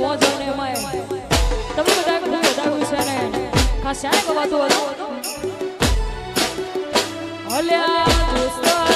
બહુ જલ્દી અમે તમને બધા બધું વધાર્યું છે ને ખાસ શાને ગવાતું હતું હલ્યા